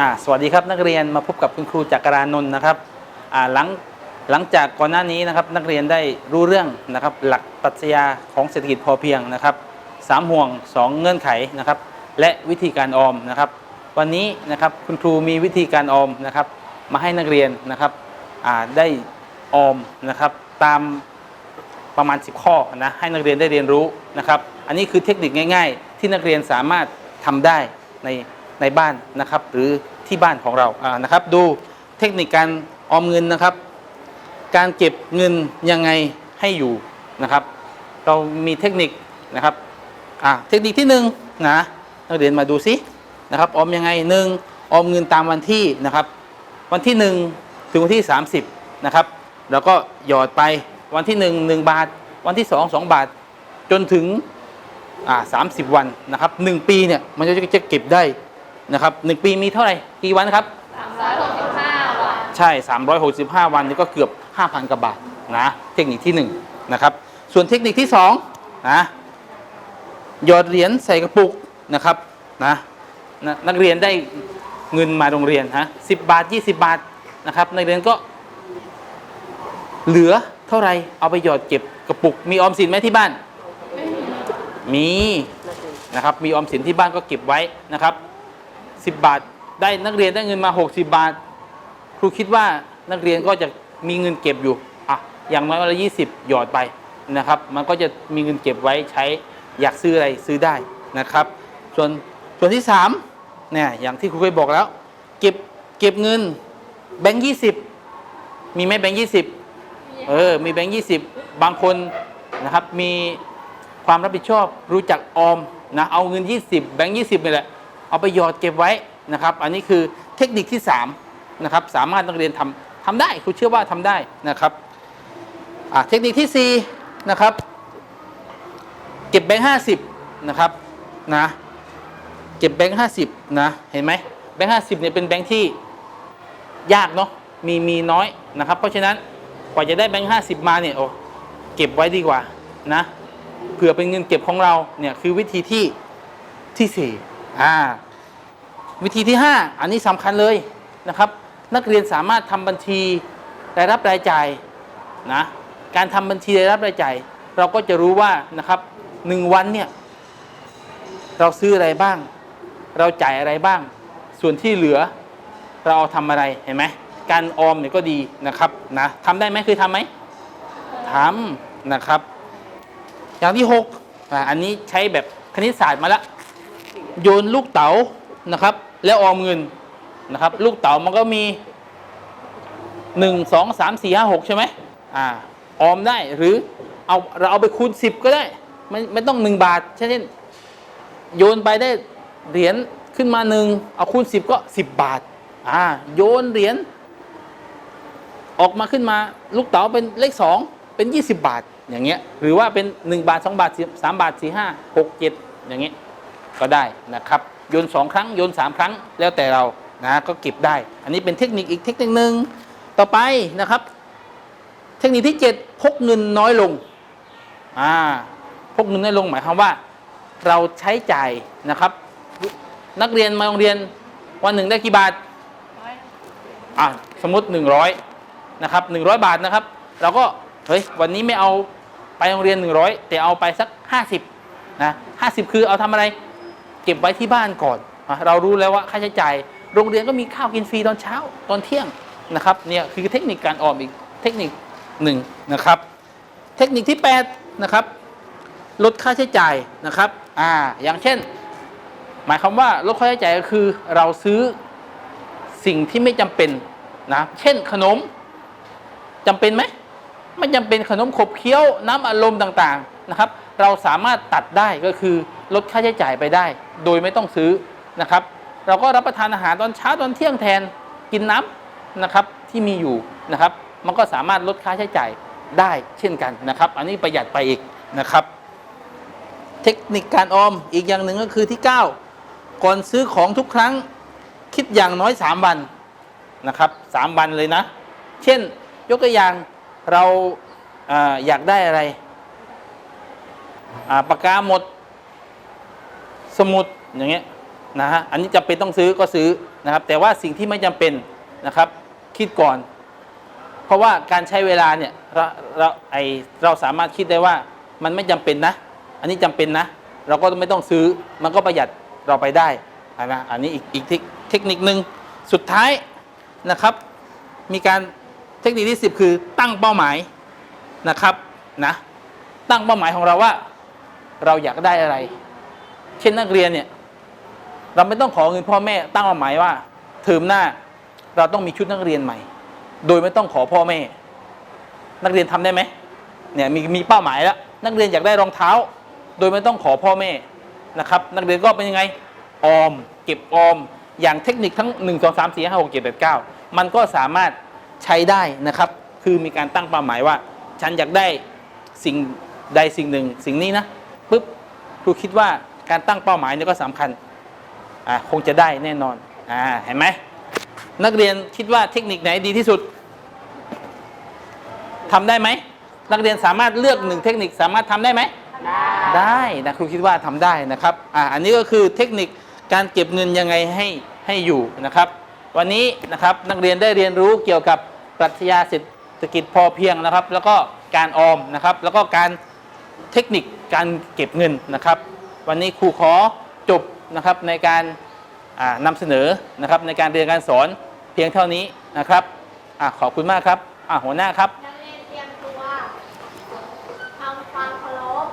อ่าสวัสดีครับนักเรียนมาพบกับคุณครูจักรานนท์นะครับอ่าหลังหลังจากก่อนหน้านี้นะครับนักเรียนได้รู้เรื่องนะครับหลักปรัชญาของเศรษฐกิจพอเพียงนะครับสามห่วงสองเงื่อนไขนะครับและวิธีการออมนะครับวันนี้นะครับคุณครูมีวิธีการออมนะครับมาให้นักเรียนนะครับอ่าได้ออมนะครับตามประมาณ 10 ข้อนะให้นักเรียนได้เรียนรู้นะครับอันนี้คือเทคนิคง่าย ๆ ที่นักเรียนสามารถทำได้ใน ในบ้านนะครับ หรือที่บ้านของเราอ่านะครับ ดูเทคนิคการออมเงินนะครับ การเก็บเงินยังไงให้อยู่นะครับ เรามีเทคนิคนะครับอ่าเทคนิคที่หนึ่งนะนักเรียนมาดูซินะครับออมยังไงหนึ่งออมเงินตามวันที่นะครับ วันที่หนึ่งถึงวันที่ 30นะครับแล้วก็หยอดไปวันที่หนึ่งหนึ่งบาท วันที่สองสองบาท จนถึงสามสิบวันนะครับหนึ่งปีเนี่ยมันจะจะเก็บได้ นะครับหนึ่งปีมีเท่าไหร่กี่วันครับ365 วัน ใช่ 365 วันนี่ก็เกือบ 5,000กว่าบาทนะเทคนิคที่1นะครับส่วนเทคนิคที่2นะหยอดเหรียญใส่กระปุกนะครับนะนะนักเรียนได้เงินมาโรงเรียนฮะสิบาท 20 บาทนะครับนักเรียนก็ เหลือเท่าไหรเอาไปหยอดเก็บกระปุก มีออมสินไหมที่บ้าน มีนะครับมีออมสินที่บ้านก็เก็บไว้นะครับ 10 บาท ได้นักเรียนได้เงินมา 60 บาท ครูคิดว่านักเรียนก็จะมีเงินเก็บอยู่อะอย่างน้อยวันละยี่สิบหยอดไปนะครับ มันก็จะมีเงินเก็บไว้ใช้อยากซื้ออะไรซื้อได้นะครับ ส่วนส่วนที่สามเนี่ยอย่างที่ครูเคยบอกแล้ว เก็บเก็บเงินแบงค์ยี่สิบมีไหมแบงค์ยี่สิบเออ มีแบงค์ยี่สิบบางคนนะครับมีความรับผิดชอบรู้จักออมนะเอาเงิน 20 แบงค์ยี่สิบนี่แหละ เอาไปหยอดเก็บไว้นะครับ อันนี้คือเทคนิคที่สามนะครับสามารถนักเรียนทำทำได้ครูเชื่อว่าทำได้นะครับเทคนิคที่สี่นะครับเก็บแบงค์ห้าสิบนะครับนะเก็บแบงค์ห้าสิบนะเห็นไหมแบงค์ห้าสิบเนี่ยเป็นแบงค์ที่ยากเนาะมีมีน้อยนะครับ เพราะฉะนั้นกว่าจะได้แบงค์ห้าสิบมาเนี่ยโอ้เก็บไว้ดีกว่านะเผื่อเป็นเงินเก็บของเราเนี่ยคือวิธีที่ที่สี่ อ่าวิธีที่ 5 อันนี้สำคัญเลยนะครับ นักเรียนสามารถทำบัญชีรายรับรายจ่ายนะการทำบัญชีรายรับรายจ่ายเราก็จะรู้ว่านะครับหนึ่งวันเนี่ยเราซื้ออะไรบ้าง เราจ่ายอะไรบ้าง ส่วนที่เหลือเราเอาทำอะไรเห็นไหมการออมเนี่ยก็ดีนะครับนะทำได้ไหมเคยทำไหมทำนะครับ อย่างที่6อันนี้ใช้แบบคณิตศาสตร์มาแล้ว โยนลูกเต๋านะครับ แล้วออมเงินนะครับ ลูกเต๋ามันก็มีหนึ่งสองสามสี่ห้าหกใช่ไหมอ่าออมได้หรือเอาเราเอาไปคูณสิบก็ได้ไม่ไม่ต้องหนึ่งบาทเช่นโยนไปได้เหรียญขึ้นมาหนึ่งเอาคูณสิบก็สิบบาทอ่าโยนเหรียญออกมาขึ้นมาลูกเต๋าเป็นเลขสองเป็นยี่สิบบาทอย่างเงี้ยหรือว่าเป็นหนึ่งบาทสองบาทสามบาทสี่ห้าหกเจ็ดอย่างเงี้ย ก็ได้นะครับโยนสองครั้งโยนสามครั้งแล้วแต่เรานะก็เก็บได้ อันนี้เป็นเทคนิคอีกเทคนิคหนึ่งต่อไปนะครับ เทคนิคที่ 7 พกเงินน้อยลงอ่าพกเงินน้อยลงหมายความว่า เราใช้จ่ายนะครับ นักเรียนมาโรงเรียนวันหนึ่งได้กี่บาทอะสมมติ 100นะครับ100 บาทนะครับ เราก็เฮ้ยวันนี้ไม่เอาไปโรงเรียน 100 แต่เอาไปสัก 50นะ50 คือเอาทำอะไรเก็บไว้ที่บ้านก่อนเรารู้แล้วว่าค่าใช้จ่ายโรงเรียนก็มีข้าวกินฟรีตอนเช้าตอนเที่ยงนะครับเนี่ยคือเทคนิคการออมอีกเทคนิคหนึ่งนะครับ เทคนิคที่8นะครับลดค่าใช้จ่ายนะครับอ่าอย่างเช่น หมายความว่าลดค่าใช้จ่ายก็คือเราซื้อสิ่งที่ไม่จำเป็นนะเช่นขนมจำเป็นไหมไม่จำเป็นขนมขบเคี้ยวน้ำอารมณ์ต่างๆนะครับ เราสามารถตัดได้ก็คือ ลดค่าใช้จ่ายไปได้ โดยไม่ต้องซื้อนะครับ เราก็รับประทานอาหารตอนเช้าตอนเที่ยงแทนกินน้ำนะครับที่มีอยู่นะครับ มันก็สามารถลดค่าใช้จ่ายได้เช่นกันนะครับ อันนี้ประหยัดไปอีกนะครับ เทคนิคการออมอีกอย่างหนึ่งก็คือที่ 9 ก่อนซื้อของทุกครั้งคิดอย่างน้อย 3 วันนะครับ3วันเลยนะ เช่นยกตัวอย่างเราอาอยากได้อะไร ปากกาหมด สมุดอย่างเงี้ยนะฮะอันนี้จำเป็นต้องซื้อก็ซื้อนะครับ แต่ว่าสิ่งที่ไม่จำเป็นนะครับ คิดก่อน เพราะว่าการใช้เวลาเนี่ยเราเราไอเราสามารถคิดได้ว่ามันไม่จำเป็นนะ อันนี้จำเป็นนะ เราก็ไม่ต้องซื้อมันก็ประหยัดเราไปได้นะอันนี้อีกอีกเทคเทคนิคหนึ่งสุดท้ายนะครับ มีการเทคนิคที่ 10 คือตั้งเป้าหมายนะครับนะตั้งเป้าหมายของเราว่า เราอยากได้อะไร เช่นนักเรียนเนี่ยเราไม่ต้องขอเงินพ่อแม่ตั้งเป้าหมายว่า เทอมหน้าเราต้องมีชุดนักเรียนใหม่ โดยไม่ต้องขอพ่อแม่ นักเรียนทำได้ไหมเนี่ยมีมีเป้าหมายแล้ว นักเรียนอยากได้รองเท้า โดยไม่ต้องขอพ่อแม่นะครับ นักเรียนก็เป็นยังไงออม เก็บออม อย่างเทคนิคทั้ง 1 2 3 4 5 6 7 8 9 มันก็สามารถใช้ได้นะครับ คือมีการตั้งเป้าหมายว่า ฉันอยากได้สิ่งใดสิ่งหนึ่ง สิ่งนี้นะปุ๊บครูคิดว่า การตั้งเป้าหมายเนี่ยก็สำคัญอ่าคงจะได้แน่นอนอ่าเห็นไหมนักเรียนคิดว่าเทคนิคไหนดีที่สุดทำได้ไหมนักเรียนสามารถเลือกหนึ่งเทคนิคสามารถทำได้ไหมได้นะครูคิดว่าทำได้นะครับอ่าอันนี้ก็คือเทคนิคการเก็บเงินยังไงให้ให้อยู่นะครับ วันนี้นะครับนักเรียนได้เรียนรู้เกี่ยวกับปรัชญาเศรษฐกิจพอเพียงนะครับ แล้วก็การออมนะครับ แล้วก็การเทคนิคการเก็บเงินนะครับ วันนี้ครูขอจบนะครับในการนำเสนอนะครับในการเรียนการสอนเพียงเท่านี้นะครับอขอบคุณมากครับหัวหน้าครับนักเรียนเตรียมตัวทำความเคารพ